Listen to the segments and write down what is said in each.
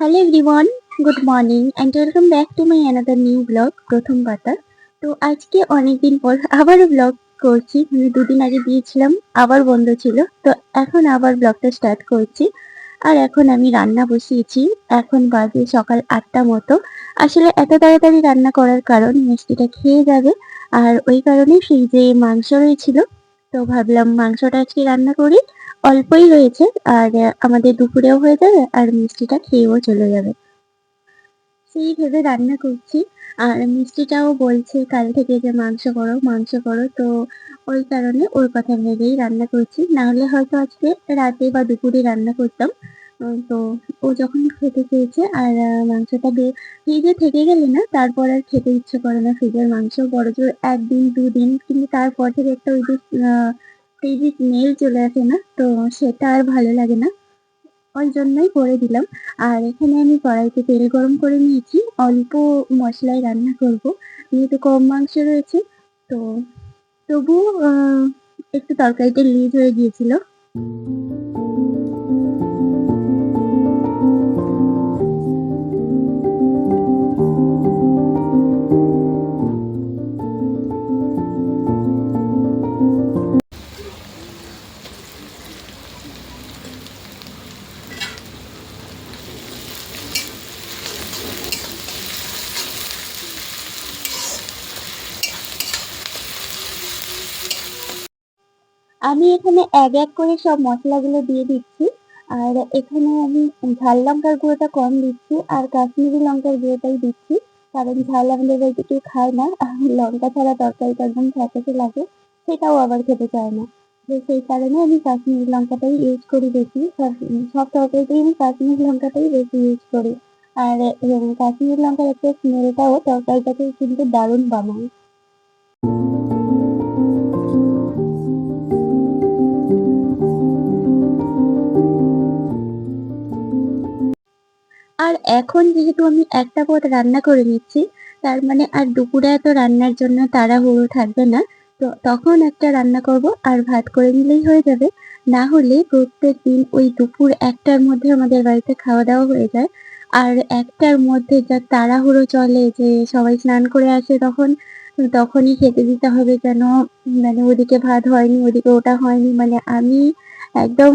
Hello everyone good morning and welcome back to my another new blog প্রথম পাতা। তো আজকে অনেকদিন পর আবারও ব্লগ করছি। দুদিন আগে দিয়েছিলাম আবার বন্ধ ছিল। তো এখন আবার ব্লগটা স্টার্ট করছি। আর এখন আমি রান্না বসিয়েছি। এখন বাজে সকাল আটটা মতো। আসলে এত তাড়াতাড়ি রান্না করার কারণ মিষ্টিটা খেয়ে যাবে। আর ওই কারণে সেই যে মাংস রয়েছিল, তো ভাবলাম মাংসটা আজকে রান্না করি। অল্পই রয়েছে, আর আমাদের দুপুরেও হয়ে যাবে, আর মিষ্টিটা খেয়েও চলে যাবে। সেই ভেবে রান্না করছি, আর মিষ্টিটাও বলছে কাল থেকে যে মাংস করো মাংস করো, তো ওই কারণে ওর কথা ভেবেই রান্না করছি। না হলে হয়তো আজকে রাতে বা দুপুরে রান্না করতাম তো ও যখন খেতে চেয়েছে, আর মাংসটা ফ্রিজে থেকে গেলে না, তারপর আর খেতে ইচ্ছে করে না ফ্রিজের মাংস। বড় জোর একদিন, দুদিন, কিন্তু তারপর থেকে একটা ওই যে আহ, মেল চলে আসে না তো সেটা আর ভালো লাগে না। ওই জন্যই করে দিলাম। আর এখানে আমি কড়াইতে তেল গরম করে নিয়েছি। অল্প মশলায় রান্না করব। যেহেতু কম মাংস রয়েছে তো তবু একটু তরকারিটা লিজ হয়ে গিয়েছিল। আমি এখানে এক এক করে সব মশলাগুলো দিয়ে দিচ্ছি। আর এখানে আমি ঝাল লঙ্কার গুঁড়োটা কম দিচ্ছি আর কাশ্মীরি লঙ্কার গুঁড়োটাই দিচ্ছি। কারণ ঝাল আমাদের বাড়িতে কেউ খায় না। লঙ্কা ছাড়া তরকারিটা একদম ফ্যাকাসে লাগে, সেটাও আবার খেতে চায় না। তো সেই কারণে আমি কাশ্মীরি লঙ্কাটাই ইউজ করি বেশি। সব তরকারিতেই আমি কাশ্মীরি লঙ্কাটাই বেশি ইউজ করি। আর কাশ্মীরি লঙ্কার একটা স্মেলটাও তরকারিটাকে কিন্তু দারুণ বানায়। আর এখন যেহেতু আমি একটা পদ রান্না করে নিচ্ছি, তার মানে আর দুপুরে এত রান্নার জন্য তাড়াহুড়ো থাকবে না। তো তখন একটা রান্না করব, আর ভাত করে নিলেই হয়ে যাবে। না হলে প্রত্যেক দিন ওই দুপুর একটার মধ্যে আমাদের বাড়িতে খাওয়া দাওয়া হয়ে যায়। আর একটার মধ্যে যা তাড়াহুড়ো চলে যে সবাই স্নান করে আসে তখন, তখনই খেতে দিতে হবে যেন মানে ওদিকে ভাত হয়নি, ওদিকে ওটা হয়নি। মানে আমি একদম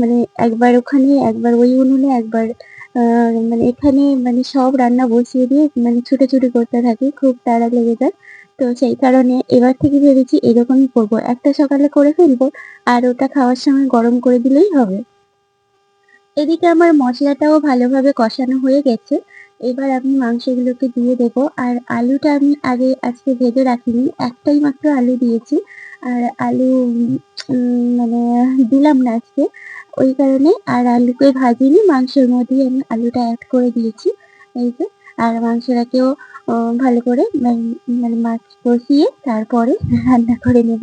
মানে একবার ওখানে, একবার ওই উনুনে, একবার আহ, মানে এখানে মানে সব রান্না বসিয়ে দিয়ে মানে ছুটোছুটি করতে থাকি খুব তাড়া লেগে যায়। তো সেই কারণে এবার থেকে ভেবেছি এরকমই করব। একটা সকালে করে ফেলব আর ওটা খাওয়ার সময় গরম করে দিলেই হবে। এদিকে আমার মশলাটাও ভালোভাবে কষানো হয়ে গেছে। এবার আমি মাংসগুলোকে দিয়ে দেবো। আর আলুটা আমি আগে আজকে ভেজে রাখিনি একটাই মাত্র আলু দিয়েছি। আর আলু মানে দিলাম না আজকে। ওই কারণে আর আলুকে ভাজিনি, মাংসের মধ্যেই আমি আলুটা অ্যাড করে দিয়েছি। এই যে, আর মাংসটাকেও ভালো করে মানে মাছ কষিয়ে তারপরে রান্না করে নেব।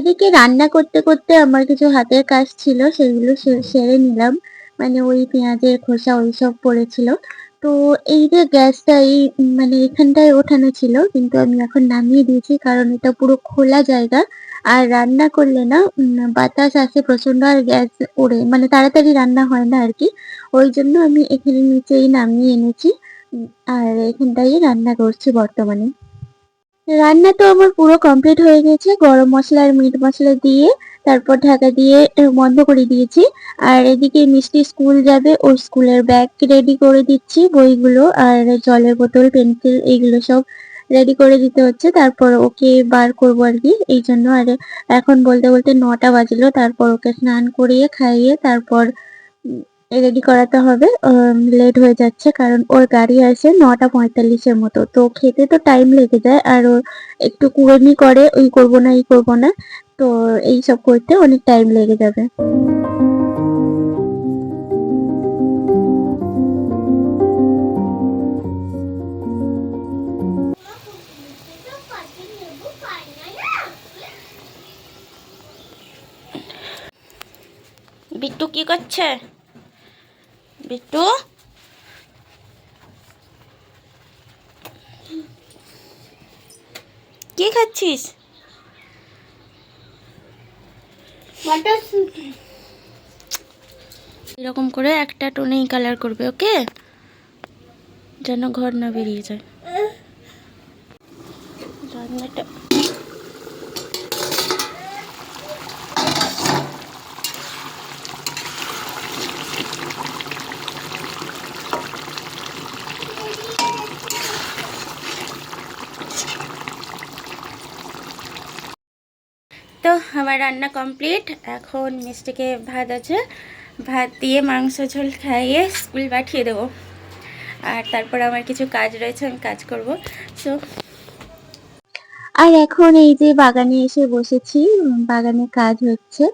এদিকে রান্না করতে করতে আমার কিছু হাতের কাজ ছিল, সেগুলো সেরে নিলাম। মানে ওই পেঁয়াজের খোসা ওইসব পড়েছিল। তো এই যে গ্যাসটা এই মানে এখানটায় ওঠানো ছিল, কিন্তু আমি এখন নামিয়ে দিয়েছি কারণ এটা পুরো খোলা জায়গা। আর রান্না করলে না বাতাস আসে প্রচণ্ড আর গ্যাস ওড়ে মানে তাড়াতাড়ি রান্না হয় না আর কি। ওই জন্য আমি এখানে নিচেই নামিয়ে এনেছি। আর এখানটাই রান্না করছি বর্তমানে। রান্না তো আমার পুরো কমপ্লিট হয়ে গেছে। গরম মশলা আর মিট মশলা দিয়ে, তারপর ঢাকা দিয়ে বন্ধ করে দিয়েছি। আর এদিকে মিষ্টি স্কুল যাবে, ওর স্কুলের ব্যাগ রেডি করে দিচ্ছি, বইগুলো আর জলের বোতল পেন্সিল এইগুলো সব রেডি করে দিতে হচ্ছে। তারপর ওকে বার করব আর কি, এই জন্য। আর এখন বলতে বলতে নটা বাজলো, তারপর ওকে স্নান করিয়ে খাইয়ে, তারপর রেডি করাতে হবে। লেট হয়ে যাচ্ছে কারণ ওর গাড়ি আসে নটা পঁয়তাল্লিশের মতো। তো খেতে তো টাইম লেগে যায় আর ও একটু কুড়মি করে, ওই করব না, এই করব না। তো এইসব করতে অনেক টাইম লেগে যাবে। বিট্টু কি করছে? বিট্টু কি খাচ্ছিস এরকম করে একটা টোনেই কালার করবে ওকে যেন ঘর না বেরিয়ে যায়। রান্নাটা তো আমার রান্না কমপ্লিট। এখন মিষ্টিকে ভাত আছে। ভাত দিয়ে মাংস ঝোল খাইয়ে স্কুল পাঠিয়ে দেবো। আর তারপর আমার কিছু কাজ রয়েছে, আমি কাজ করব। সো আর এখন এই যে বাগানে এসে বসেছি, বাগানে কাজ হচ্ছে।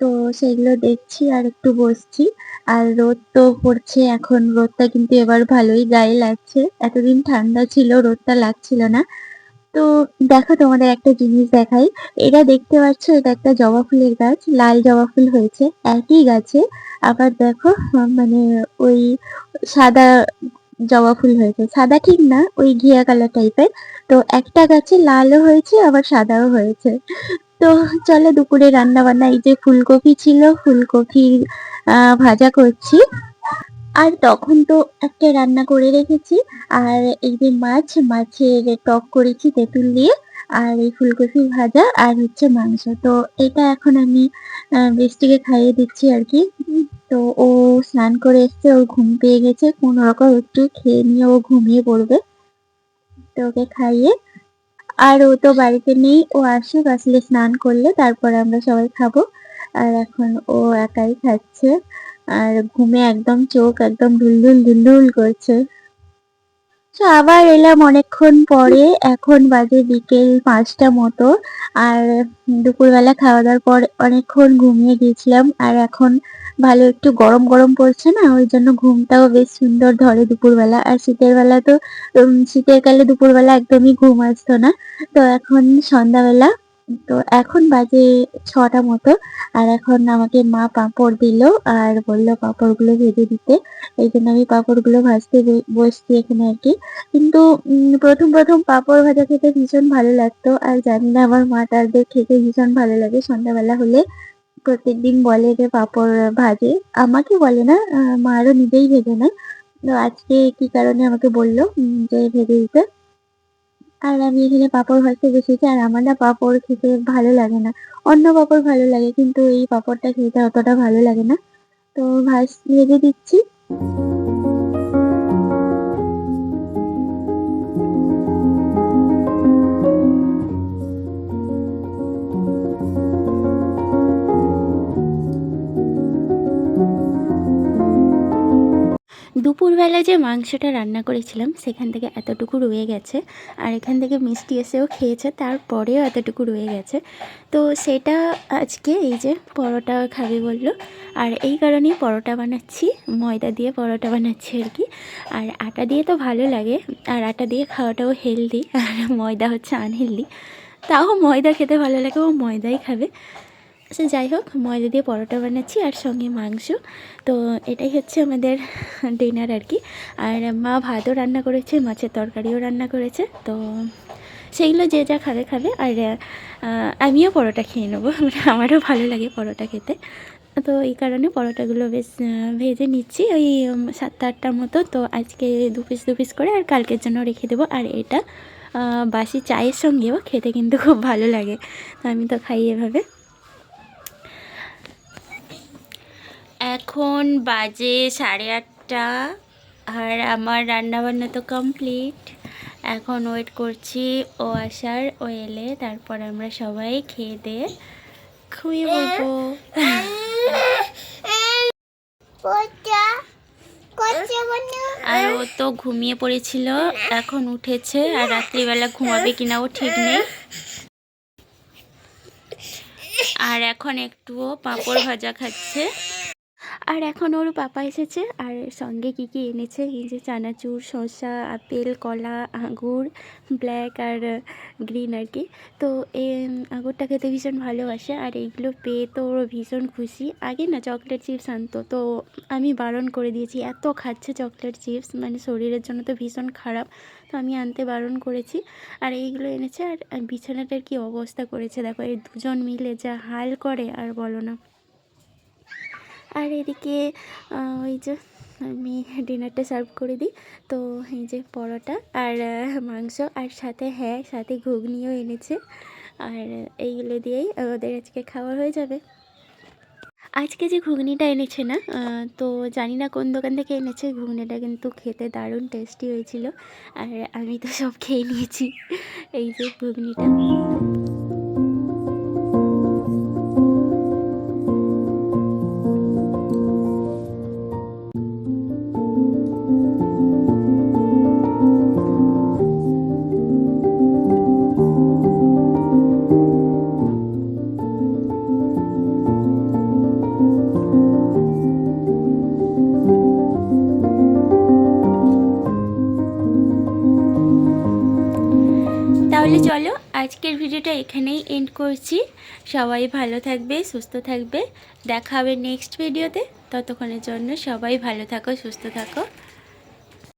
তো সেগুলো দেখছি আর একটু বসছি। আর রোদ তো পড়ছে এখন, রোদটা কিন্তু এবার ভালোই গায়ে লাগছে। এতদিন ঠান্ডা ছিল, রোদটা লাগছিল না। তো দেখো তোমাদের একটা জিনিস দেখাই। এটা দেখতে পাচ্ছ, এটা একটা জবা ফুলের গাছ, লাল জবা ফুল হয়েছে, একই গাছে। আবার দেখো মানে ওই সাদা জবা ফুল হয়েছে। সাদা ঠিক না, ওই ঘিয়া কালার টাইপের। তো একটা গাছে লালও হয়েছে, আবার সাদাও হয়েছে। তো চলো দুপুরে রান্না বান্না এই যে ফুলকপি ছিল ফুলকপি ভাজা করছি। আর তখন তো একটা রান্না করে রেখেছি। আর এই যে মাছ, মাছের টক করেছি তেঁতুল দিয়ে, আর এই ফুলকপি ভাজা, আর হচ্ছে মাংস। তো এটা এখন আমি বৃষ্টিকে খাইয়ে দিচ্ছি আর কি। তো ও স্নান করে এসছে ও ঘুম পেয়ে গেছে। কোনো রকম একটু খেয়ে নিয়ে ও ঘুমিয়ে পড়বে। তো ওকে খাইয়ে, আর ও তো বাড়িতে নেই, ও আসুক, আসলে স্নান করলে তারপরে আমরা সবাই খাব। আর এখন ও একাই খাচ্ছে। আর ঘুমে একদম চোখ একদম ঢুলঢুল ঢুলঢুল করছে। তো আবার এলাম অনেকক্ষণ পরে, এখন বাজে বিকেল পাঁচটা মতো, আর দুপুরবেলা খাওয়া দাওয়ার পর অনেকক্ষণ ঘুমিয়ে গিয়েছিলাম, আর এখন ভালো একটু গরম গরম পড়ছে না, ওই জন্য ঘুমটাও বেশ সুন্দর ধরে দুপুরবেলা। আর শীতের বেলা তো শীতের কালে দুপুরবেলা একদমই ঘুম আসতো না। তো এখন সন্ধ্যাবেলা তো এখন বাজে ছটা মতো, আর এখন আমাকে মা পাঁপড় দিল আর বলল পাঁপড়গুলো ভেজে দিতে। এই জন্য আমি পাঁপড়গুলো ভাজতে বসছি এখানে আর কি। কিন্তু প্রথম প্রথম পাঁপড় ভাজা খেতে ভীষণ ভালো লাগতো। আর জানি না আমার মা তাদের খেতে ভীষণ ভালো লাগে। সন্ধ্যাবেলা হলে প্রত্যেকদিন বলে যে পাঁপড় ভাজে। আমাকে বলে না মা মারও নিজেই ভেজে না তো আজকে কি কারণে আমাকে বলল যে ভেজে দিতে। আর আমি এখানে পাঁপড় ভাজতে বসেছি, আর আমার না পাঁপড় খেতে ভালো লাগে না। অন্য পাঁপড় ভালো লাগে, কিন্তু এই পাঁপড়টা খেতে অতটা ভালো লাগে না। তো ভাজ, ভেজে দিচ্ছি। দুপুরবেলা যে মাংসটা রান্না করেছিলাম, সেখান থেকে এতটুকু রয়ে গেছে। আর এখান থেকে মিষ্টি এসেও খেয়েছে, তারপরেও এতটুকু রয়ে গেছে। তো সেটা আজকে এই যে পরোটা খাবে বলল। আর এই কারণেই পরোটা বানাচ্ছি, ময়দা দিয়ে পরোটা বানাচ্ছি আর কি। আর আটা দিয়ে তো ভালো লাগে, আর আটা দিয়ে খাওয়াটাও হেলদি আর ময়দা হচ্ছে আনহেলদি তাও ময়দা খেতে ভালো লাগে, ও ময়দাই খাবে। সে যাই হোক, ময়দা দিয়ে পরোটা বানাচ্ছি আর সঙ্গে মাংস। তো এটাই হচ্ছে আমাদের ডিনার আর কি। আর মা ভাতও রান্না করেছে, মাছের তরকারিও রান্না করেছে। তো সেইগুলো যে যা খাবে খাবে। আর আমিও পরোটা খেয়ে নেব। মানে আমারও ভালো লাগে পরোটা খেতে। তো এই কারণে পরোটাগুলো বেশ ভেজে নিচ্ছি। ওই সাতটা আটটার মতো। তো আজকে দু পিস দু পিস করে আর কালকের জন্য রেখে দেবো। আর এটা বাসি চায়ের সঙ্গেও খেতে কিন্তু খুব ভালো লাগে। তো আমি তো খাই এভাবে। এখন বাজে সাড়ে আটটা আর আমার রান্নাবান্না তো কমপ্লিট। এখন ওয়েট করছি ও আসার ও এলে তারপর আমরা সবাই খেয়ে দিয়ে ঘুমিয়ে পড়ব। আর ও তো ঘুমিয়ে পড়েছিল এখন উঠেছে আর রাত্রিবেলা ঘুমাবে কিনা ও ঠিক নেই। আর এখন একটুও পাঁপড় ভাজা খাচ্ছে। আর এখন ওর পাপা এসেছে আর সঙ্গে কি কি এনেছে? এই যে চানাচুর শসা, আপেল, কলা আঙুর ব্ল্যাক আর গ্রিন আর কি। তো এ আঙুরটা খেতে ভীষণ ভালোবাসে আর এইগুলো পেয়ে তো ওর ভীষণ খুশি। আগে না চকলেট চিপস আনতো, তো আমি বারণ করে দিয়েছি, এত খাচ্ছে চকলেট চিপস মানে শরীরের জন্য তো ভীষণ খারাপ, তো আমি আনতে বারণ করেছি। আর এইগুলো এনেছে আর বিছানাটার কি অবস্থা করেছে, দেখো এই দুজন মিলে যা হাল করে, আর বলো না। আর এদিকে ওই যে আমি ডিনারটা সার্ভ করে দিই। তো এই যে পরোটা আর মাংস আর সাথে হ্যাঁ সাথে ঘুগনিও এনেছে। আর এইগুলো দিয়েই ওদের আজকে খাওয়া হয়ে যাবে। আজকে যে ঘুগনিটা এনেছে না তো জানি না কোন দোকান থেকে এনেছে, ঘুগনিটা কিন্তু খেতে দারুণ টেস্টি হয়েছিল। আর আমি তো সব খেয়ে নিয়েছি, এই যে ঘুগনিটা। আজকের ভিডিওটা এখানেই এন্ড করছি। সবাই ভালো থাকবে, সুস্থ থাকবে। দেখা হবে নেক্সট ভিডিওতে ততক্ষণের জন্য সবাই ভালো থাকো, সুস্থ থাকো।